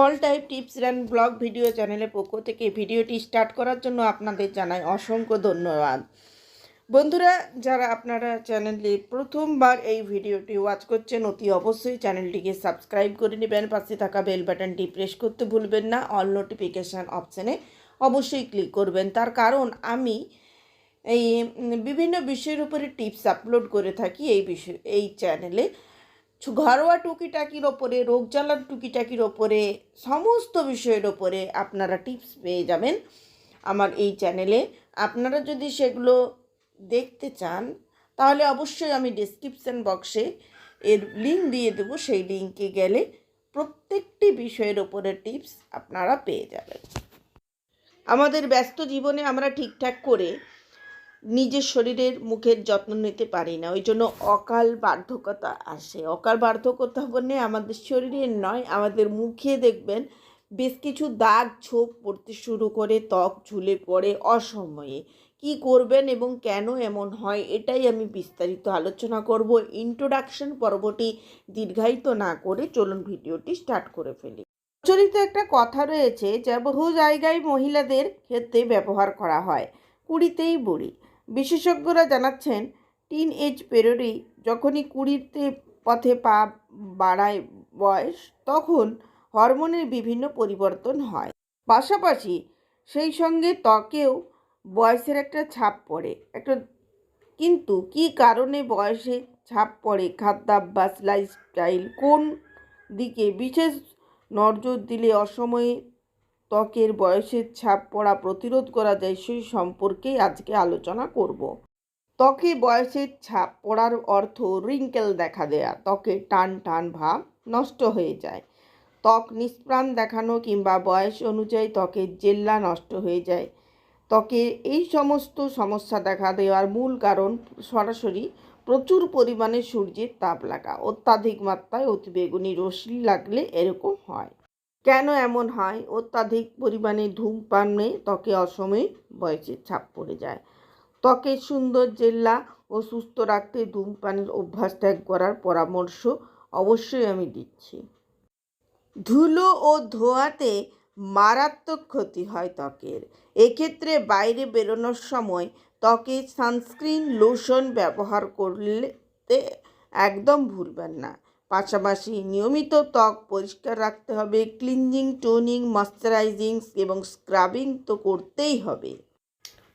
All type tips and blog video চ্যানেলের পক্ষ থেকে ভিডিওটি স্টার্ট করার জন্য আপনাদের জানাই অসংখ্য ধন্যবাদ। বন্ধুরা, যারা আপনারা চ্যানেলে প্রথমবার এই ভিডিওটি ওয়াচ করছেন, অতি অবশ্যই চ্যানেলটিকে সাবস্ক্রাইব করে নেবেন। পাশে থাকা বেল বাটনটি প্রেস করতে ভুলবেন না। অল নোটিফিকেশান অপশানে অবশ্যই ক্লিক করবেন। তার কারণ, আমি এই বিভিন্ন বিষয়ের উপরে টিপস আপলোড করে থাকি এই বিষয়, এই চ্যানেলে ঘরোয়া টুকিটাকির ওপরে, রোগ জ্বালার টুকিটাকির ওপরে, সমস্ত বিষয়ের ওপরে আপনারা টিপস পেয়ে যাবেন আমার এই চ্যানেলে। আপনারা যদি সেগুলো দেখতে চান, তাহলে অবশ্যই আমি ডিসক্রিপশান বক্সে এর লিঙ্ক দিয়ে দেবো। সেই লিঙ্কে গেলে প্রত্যেকটি বিষয়ের ওপরে টিপস আপনারা পেয়ে যাবেন। আমাদের ব্যস্ত জীবনে আমরা ঠিকঠাক করে নিজের শরীরের মুখের যত্ন নিতে পারি না। ওই জন্য অকাল বার্ধকতা আসে। অকাল বার্ধকতা মানে আমাদের শরীরের নয়, আমাদের মুখে দেখবেন বেশ কিছু দাগ ছোপ পড়তে শুরু করে, ত্বক ঝুলে পড়ে অসময়ে। কি করবেন এবং কেন এমন হয় এটাই আমি বিস্তারিত আলোচনা করব। ইন্ট্রোডাকশন পর্বটি দীর্ঘায়িত না করে চলুন ভিডিওটি স্টার্ট করে ফেলি। প্রচলিত একটা কথা রয়েছে যা বহু জায়গায় মহিলাদের ক্ষেত্রে ব্যবহার করা হয়। কুড়িতেই বুড়ি বিশেষজ্ঞরা জানাচ্ছেন টিন এজ পেরোরেই যখনই কুড়িতে পথে পা বাড়ায় বয়স, তখন হরমোনের বিভিন্ন পরিবর্তন হয়। পাশাপাশি সেই সঙ্গে ত্বকেও বয়সের একটা ছাপ পড়ে। একটা, কিন্তু কী কারণে বয়সে ছাপ পড়ে? খাদ্যাভ্যাস লাইফস্টাইল কোন দিকে? বিশেষ নজর দিলে অসময়ে ত্বকের বয়সের ছাপ পড়া প্রতিরোধ করা যায়, সেই সম্পর্কেই আজকে আলোচনা করব। ত্বকে বয়সের ছাপ পড়ার অর্থ রিঙ্কেল দেখা দেয়া, ত্বকে টান টান ভাব নষ্ট হয়ে যায়। ত্বক নিষ্প্রাণ দেখানো কিংবা বয়স অনুযায়ী ত্বকের জেল্লা নষ্ট হয়ে যায়। ত্বকের এই সমস্ত সমস্যা দেখা দেওয়ার মূল কারণ সরাসরি প্রচুর পরিমাণে সূর্যের তাপ লাগা, অত্যাধিক মাত্রায় অতিবেগুনি রশ্মি লাগলে এরকম হয়। কেন এমন হয়? অত্যাধিক পরিমাণে ধূমপানে ত্বকে অসময়ে বয়সের ছাপ পড়ে যায়। ত্বকের সুন্দর জেল্লা ও সুস্থ রাখতে ধূমপানের অভ্যাস ত্যাগ করার পরামর্শ অবশ্যই আমি দিচ্ছি। ধুলো ও ধোয়াতে মারাত্মক ক্ষতি হয় ত্বকের। এক্ষেত্রে বাইরে বেরোনোর সময় ত্বকে সানস্ক্রিন, লোশন ব্যবহার করলে একদম ভুলবেন না। পাশাপাশি নিয়মিত ত্বক পরিষ্কার রাখতে হবে ক্লিনজিং টোনিং ময়শ্চারাইজিং এবং স্ক্রাবিং তো করতেই হবে।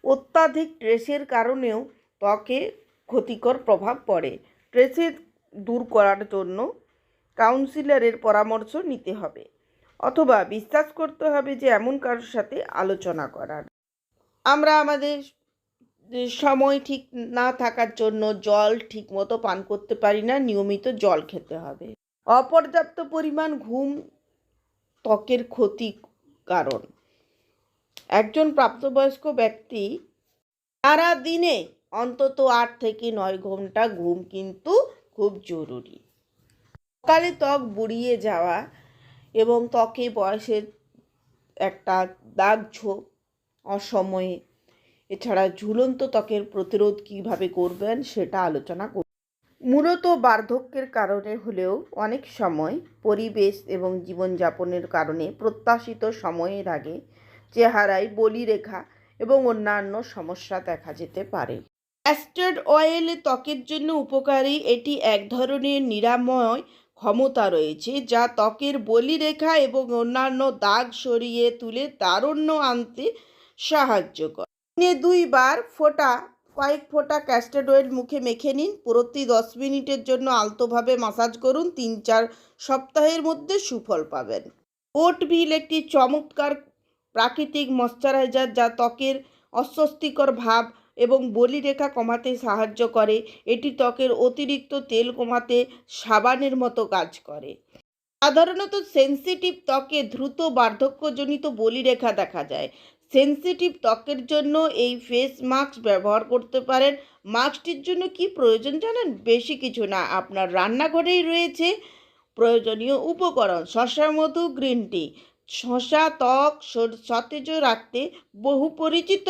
অত্যাধিক স্ট্রেসের কারণেও ত্বকে ক্ষতিকর প্রভাব পড়ে। স্ট্রেসের দূর করার জন্য কাউন্সিলরের পরামর্শ নিতে হবে অথবা বিশ্বাস করতে হবে যে এমন কারোর সাথে আলোচনা করার। আমরা আমাদের সময় ঠিক না থাকার জন্য জল ঠিক মতো পান করতে পারি না, নিয়মিত জল খেতে হবে। অপর্যাপ্ত পরিমাণ ঘুম ত্বকের ক্ষতি কারণ। একজন প্রাপ্তবয়স্ক ব্যক্তি সারা দিনে অন্তত আট থেকে নয় ঘণ্টা ঘুম কিন্তু খুব জরুরি। সকালে ত্বক বুড়িয়ে যাওয়া এবং ত্বকে বয়সের একটা দাগ ছোপ অসময়ে এছাড়া ঝুলন্ত ত্বকের প্রতিরোধ কীভাবে করবেন সেটা আলোচনা করব। মূলত বার্ধক্যের কারণে হলেও অনেক সময় পরিবেশ এবং জীবনযাপনের কারণে প্রত্যাশিত সময়ের আগে চেহারায় বলিরেখা এবং অন্যান্য সমস্যা দেখা যেতে পারে। অ্যাস্টার্ড অয়েল ত্বকের জন্য উপকারী এটি এক ধরনের নিরাময় ক্ষমতা রয়েছে, যা ত্বকের বলিরেখা এবং অন্যান্য দাগ সরিয়ে তুলে তারুণ্য আনতে সাহায্য করে। দিনে দুইবার ফোঁটা, কয়েক ফোঁটা ক্যাস্টার্ড অয়েল মুখে মেখে নিন। প্রতি দশ মিনিটের জন্য আলতোভাবে মাসাজ করুন। তিন চার সপ্তাহের মধ্যে সুফল পাবেন। ওটবিল একটি চমৎকার প্রাকৃতিক ময়শ্চারাইজার যা ত্বকের অস্বস্তিকর ভাব এবং বলিরেখা কমাতে সাহায্য করে। এটি ত্বকের অতিরিক্ত তেল কমাতে সাবানের মতো কাজ করে। সাধারণত সেনসিটিভ ত্বকে দ্রুত বার্ধক্যজনিত বলিরেখা দেখা যায়। সেনসিটিভ ত্বকের জন্য এই ফেস মাস্ক ব্যবহার করতে পারেন। মাস্কটির জন্য কি প্রয়োজন জানেন? বেশি কিছু না, আপনার রান্নাঘরেই রয়েছে প্রয়োজনীয় উপকরণ শশা মধু, গ্রিন টি। শশা, ত্বক সতেজ রাখতে বহু পরিচিত।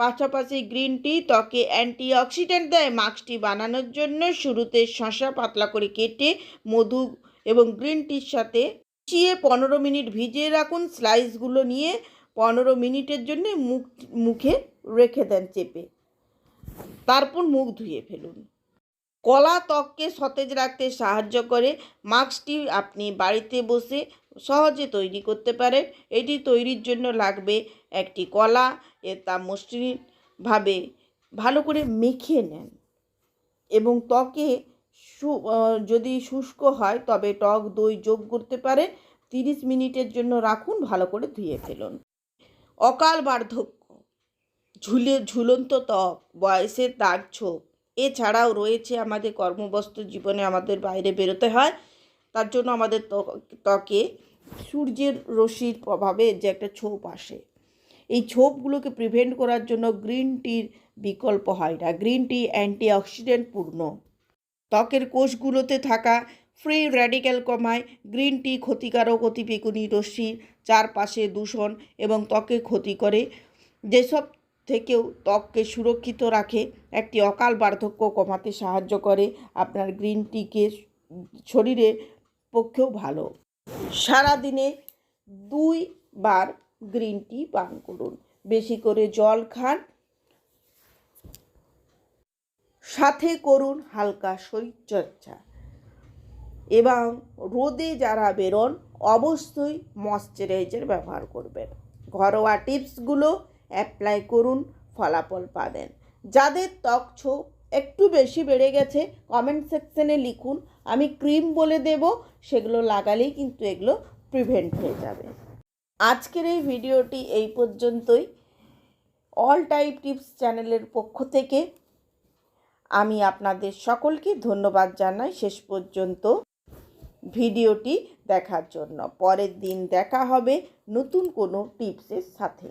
পাশাপাশি গ্রিন টি ত্বকে অ্যান্টিঅক্সিডেন্ট দেয়। মাস্কটি বানানোর জন্য শুরুতে শশা পাতলা করে কেটে মধু এবং গ্রিন টির সাথে চিয়ে পনেরো মিনিট ভিজিয়ে রাখুন। স্লাইসগুলো নিয়ে পনেরো মিনিটের জন্য মুখ, মুখে রেখে দেন চেপে। তারপর মুখ ধুয়ে ফেলুন। কলা ত্বককে সতেজ রাখতে সাহায্য করে। মাস্কটি আপনি বাড়িতে বসে সহজে তৈরি করতে পারেন। এটি তৈরির জন্য লাগবে একটি কলা। এ তা মসৃণভাবে ভালো করে মেখে নেন এবং ত্বকে সু যদি শুষ্ক হয় তবে টক দই যোগ করতে পারেন। তিরিশ মিনিটের জন্য রাখুন, ভালো করে ধুয়ে ফেলুন। অকাল বার্ধক্য। ঝুলে, ঝুলন্ত ত্বক, বয়সের দাগ ছোপ, এছাড়াও রয়েছে আমাদের কর্মব্যস্ত জীবনে আমাদের বাইরে বেরোতে হয়। তার জন্য আমাদের ত্বক- সূর্যের রশ্মির প্রভাবে যে একটা ছোপ আসে। এই ছোপগুলোকে প্রিভেন্ট করার জন্য গ্রিন টির বিকল্প হয় না। গ্রিন টি অ্যান্টিঅক্সিডেন্ট পূর্ণ ত্বকের কোষগুলোতে থাকা ফ্রি র্যাডিক্যাল কমায়, গ্রিন টি ক্ষতিকারক অতিবেগুনি রশ্মির চারপাশে দূষণ এবং ত্বকে ক্ষতি করে। যেসব থেকেও ত্বককে সুরক্ষিত রাখে, একটি অকাল বার্ধক্য কমাতে সাহায্য করে। আপনার গ্রিন টিকে শরীরে পক্ষেও ভালো। সারাদিনে দুই বার গ্রিন টি পান করুন। বেশি করে জল খান। সাথে করুন হালকা শরীরচর্চা। এবং রোদে যারা বেরোন, অবশ্যই ময়শ্চারাইজার ব্যবহার করবেন। ঘরোয়া টিপসগুলো অ্যাপ্লাই করুন, ফলাফল পাবেন। যাদের ত্বক ছোপ একটু বেশি বেড়ে গেছে, কমেন্ট সেকশনে লিখুন, আমি ক্রিম বলে দেব, সেগুলো লাগালেই কিন্তু এগুলো প্রিভেন্ট হয়ে যাবে। আজকের এই ভিডিওটি এই পর্যন্তই। অল টাইপ টিপস চ্যানেলের পক্ষ থেকে আমি আপনাদের সকলকে ধন্যবাদ জানাই। শেষ পর্যন্ত ভিডিওটি দেখার জন্য। পরের দিন দেখা হবে নতুন কোনো টিপসের সাথে।